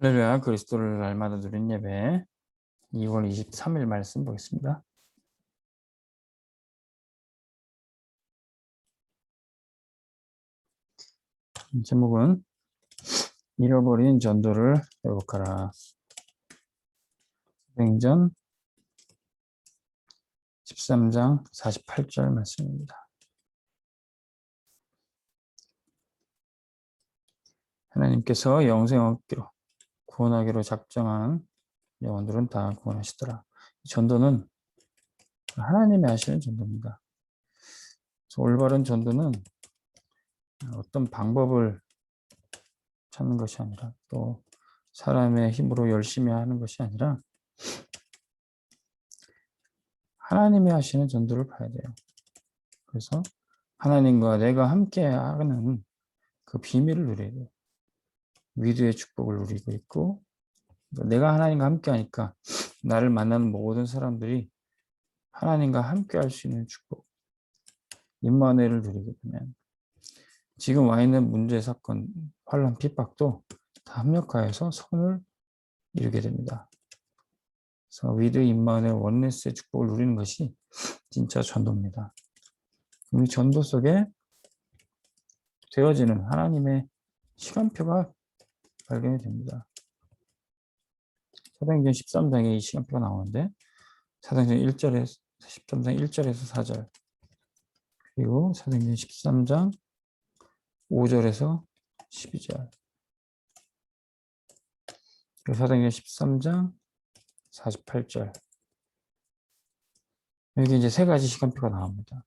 할렐루야 그리스도를 날마다 누린 예배 2월 23일 말씀 보겠습니다. 제목은 잃어버린 전도를 회복하라. 사도행전 13장 48절 말씀입니다. 하나님께서 영생 얻기로 구원하기로 작정한 영혼들은 다 구원하시더라. 전도는 하나님이 하시는 전도입니다. 올바른 전도는 어떤 방법을 찾는 것이 아니라 또 사람의 힘으로 열심히 하는 것이 아니라 하나님이 하시는 전도를 봐야 돼요. 그래서 하나님과 내가 함께 하는 그 비밀을 누려야 돼요. 위도의 축복을 누리고 있고 내가 하나님과 함께 하니까 나를 만나는 모든 사람들이 하나님과 함께 할 수 있는 축복 임마누엘을 누리게 되면 지금 와 있는 문제 사건 환란 핍박도 다 합력하여서 선을 이루게 됩니다. 그래서 위드 임마누엘 원네스의 축복을 누리는 것이 진짜 전도입니다. 우리 전도 속에 되어지는 하나님의 시간표가 발견이 됩니다. 사도행전 13장에 이 시간표가 나오는데 사도행전 1절에 13장 1절에서 4절 그리고 사도행전 13장 5절에서 12절 그리고 사도행전 13장 48절 여기 이제 세 가지 시간표가 나옵니다.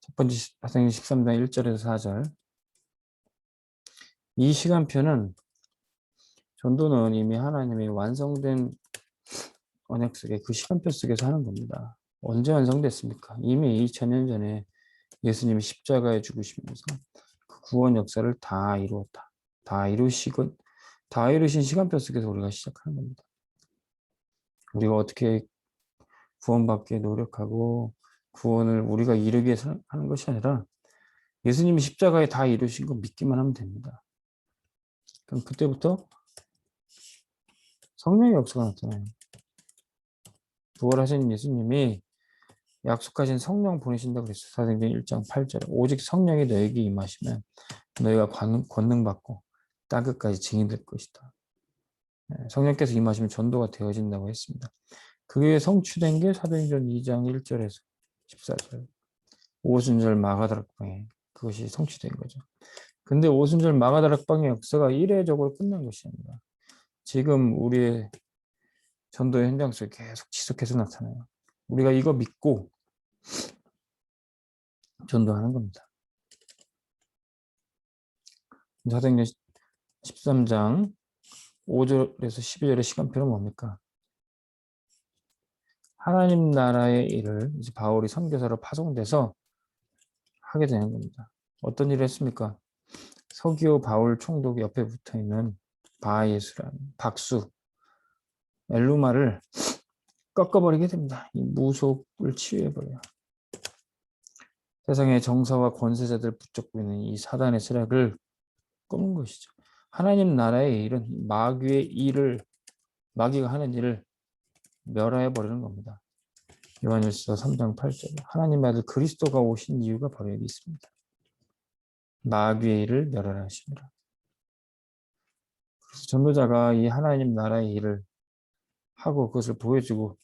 첫 번째 사도행전 13장 1절에서 4절 이 시간표는 전도는 이미 하나님이 완성된 언약 속에 그 시간표 속에서 하는 겁니다. 언제 완성됐습니까? 이미 2000년 전에 예수님이 십자가에 죽으시면서 그 구원 역사를 다 이루었다. 다 이루시고 다 이루신 시간표 속에서 우리가 시작하는 겁니다. 우리가 어떻게 구원받기 노력하고 구원을 우리가 이루기 위해서 하는 것이 아니라 예수님이 십자가에 다 이루신 거 믿기만 하면 됩니다. 그럼 그때부터 성령의 역사가 나타나요. 부활하신 예수님이 약속하신 성령 보내신다고 그랬어요. 사도행전 1장 8절에 오직 성령이 너에게 임하시면 너희가 권능 받고 땅 끝까지 증인될 것이다. 네, 성령께서 임하시면 전도가 되어진다고 했습니다. 그게 성취된 게 사도행전 2장 1절에서 14절 오순절 마가다락방에 그것이 성취된 거죠. 근데 오순절 마가다락방의 역사가 이례적으로 끝난 것이 아니라 지금 우리의 전도의 현장 속에 계속 지속해서 나타나요. 우리가 이거 믿고 전도하는 겁니다. 사도행전 13장 5절에서 12절의 시간표는 뭡니까? 하나님 나라의 일을 이제 바울이 선교사로 파송돼서 하게 되는 겁니다. 어떤 일을 했습니까? 서기오 바울 총독 옆에 붙어 있는 바예수라는 박수 엘루마를 꺾어버리게 됩니다. 이 무속을 치유해버려요. 세상의 정사와 권세자들 붙잡고 있는 이 사단의 세력을 꺾는 것이죠. 하나님 나라의 일은 마귀의 일을 마귀가 하는 일을 멸하여 버리는 겁니다. 요한일서 3장 8절 하나님 아들 그리스도가 오신 이유가 바로 여기 있습니다. 하십니다. 그래서 전도자가 이 하나님 나라의 일을 하고 그것을 보여주고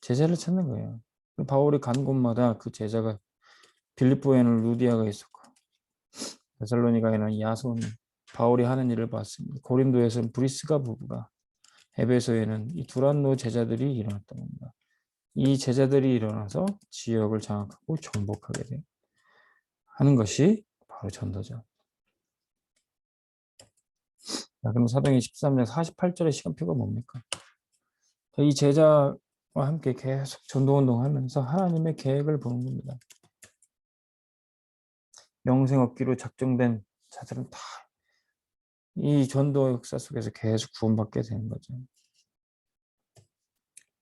제자를 찾는 거예요. 바울이 간 곳마다 그 제자가 빌립보에는 루디아가 있었고 베살로니가에는 야손이 바울이 하는 일을 봤습니다. 고린도에서는 브리스가 부부가 에베소에는 이 두란노 제자들이 일어났던 겁니다. 이 제자들이 일어나서 지역을 장악하고 정복하게 돼 하는 것이 바로 전도죠. 자, 그럼 사도행 13장 48절의 시간표가 뭡니까? 이 제자와 함께 계속 전도운동 하면서 하나님의 계획을 보는 겁니다. 영생 얻기로 작정된 자들은 다 이 전도 역사 속에서 계속 구원받게 되는 거죠.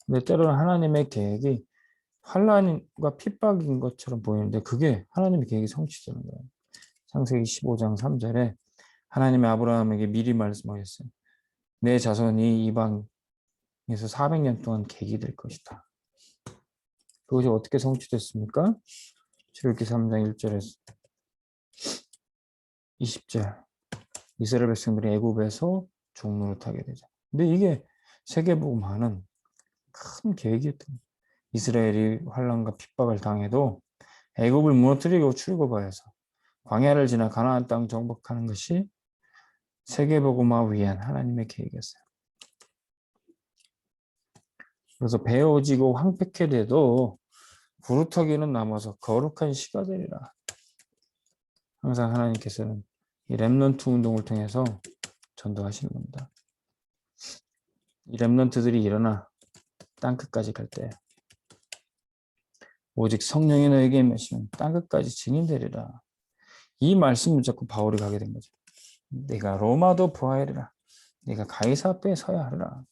근데 때로는 하나님의 계획이 환란과 핍박인 것처럼 보이는데 그게 하나님의 계획이 성취되는 거예요. 창세기 15장 3절에 하나님의 아브라함에게 미리 말씀하셨어요. 내 자손이 이방에서 400년 동안 객이 될 것이다. 그것이 어떻게 성취됐습니까? 출애굽기 3장 1절에서 20절 이스라엘 백성들이 애굽에서 종로를 타게 되죠. 근데 이게 세계복음화는 큰 계획이었던. 이스라엘이 환란과 핍박을 당해도 애굽을 무너뜨리고 출애굽하여서 광야를 지나 가나안 땅 정복하는 것이 세계복음화 위한 하나님의 계획이었어요. 그래서 베어지고 황폐케 돼도 구루터기는 남아서 거룩한 시가 되리라. 항상 하나님께서는 이 렘넌트 운동을 통해서 전도하시는 겁니다. 이 렘넌트들이 일어나 땅 끝까지 갈 때 오직 성령이 너에게 임하시면 땅 끝까지 증인되리라. 이 말씀을 잡고 바울이 가게 된 거죠. 내가 로마도 보아야리라. 내가 가이사 앞에 서야 하리라.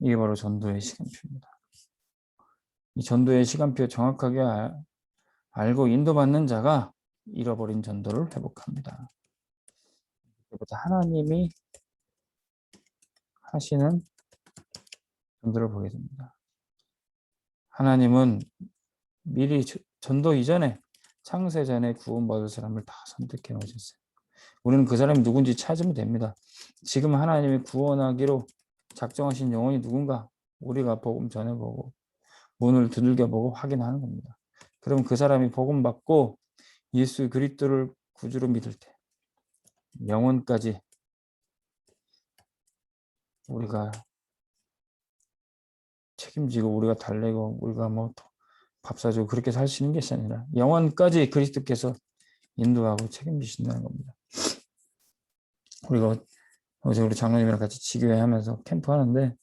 이게 바로 전도의 시간표입니다. 이 전도의 시간표 정확하게 알- 알고 인도받는 자가 잃어버린 전도를 회복합니다. 이부터 하나님이 하시는 전도를 보게 됩니다. 하나님은 미리 저- 전도 이전에 창세 전에 구원받을 사람을 다 선택해 놓으셨어요. 우리는 그 사람이 누군지 찾으면 됩니다. 지금 하나님이 구원하기로 작정하신 영혼이 누군가 우리가 복음 전해보고 문을 두들겨보고 확인하는 겁니다. 그럼 그 사람이 복음 받고 예수 그리스도를 구주로 믿을 때 영혼까지 우리가 책임지고 우리가 달래고 우리가 뭐 밥 사주고 그렇게 살수 있는 것이 아니라 영혼까지 그리스도께서 인도하고 책임지신다는 겁니다. 우리가 어제 우리 장로님이랑 같이 지교회 하면서 캠프 하는데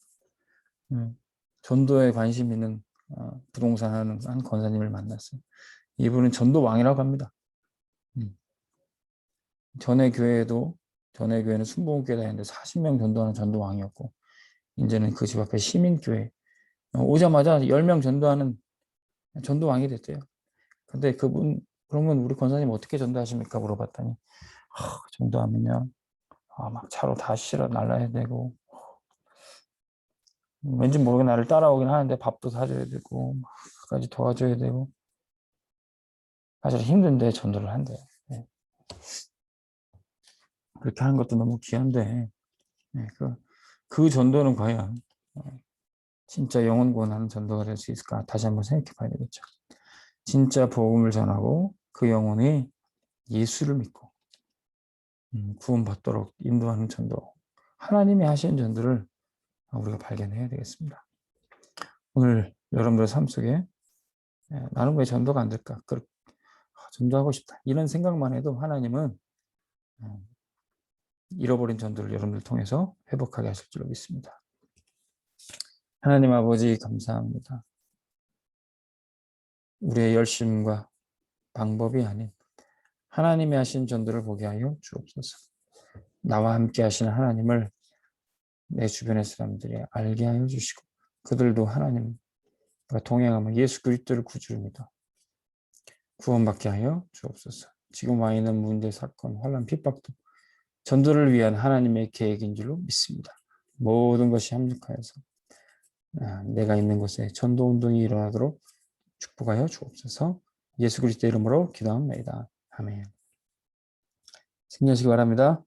음, 전도에 관심 있는 어, 부동산 하는 한 권사님을 만났어요. 이분은 전도 왕이라고 합니다. 음. 전에 교회도 전에 교회는 순복음교회 다녔는데 40명 전도하는 전도 왕이었고 이제는 그 집 앞에 시민교회 어, 오자마자 10명 전도하는 전도 왕이 됐대요. 근데 그분 그러면 우리 권사님 어떻게 전도하십니까 물어봤더니 아, 전도하면요 아, 막 차로 다 실어 날라야 되고 왠지 모르게 나를 따라오긴 하는데 밥도 사줘야 되고 막 까지 도와줘야 되고 사실 힘든데 전도를 한대요. 예. 그렇게 하는 것도 너무 귀한데 예, 그, 그 전도는 과연 어, 진짜 영혼 구원하는 전도가 될 수 있을까 다시 한번 생각해 봐야 되겠죠. 진짜 복음을 전하고 그 영혼이 예수를 믿고 음, 구원받도록 인도하는 전도 하나님이 하신 전도를 우리가 발견해야 되겠습니다. 오늘 여러분들의 삶 속에 예, 나는 왜 전도가 안 될까? 그, 아, 전도하고 싶다. 이런 생각만 해도 하나님은 음, 잃어버린 전도를 여러분들 통해서 회복하게 하실 줄로 믿습니다. 하나님 아버지 감사합니다. 우리의 열심과 방법이 아닌 하나님이 하신 전도를 보게 하여 주옵소서. 나와 함께 하시는 하나님을 내 주변의 사람들이 알게 하여 주시고 그들도 하나님과 동행하며 예수 그리스도를 구주로 믿어 구원받게 하여 주옵소서. 지금 와 있는 문제 사건, 환란, 핍박도 전도를 위한 하나님의 계획인 줄로 믿습니다. 모든 것이 합력하여서 아, 내가 있는 곳에 전도 운동이 일어나도록 축복하여 주옵소서. 예수 그리스도 이름으로 기도합니다. 아멘. 승리하시기 바랍니다.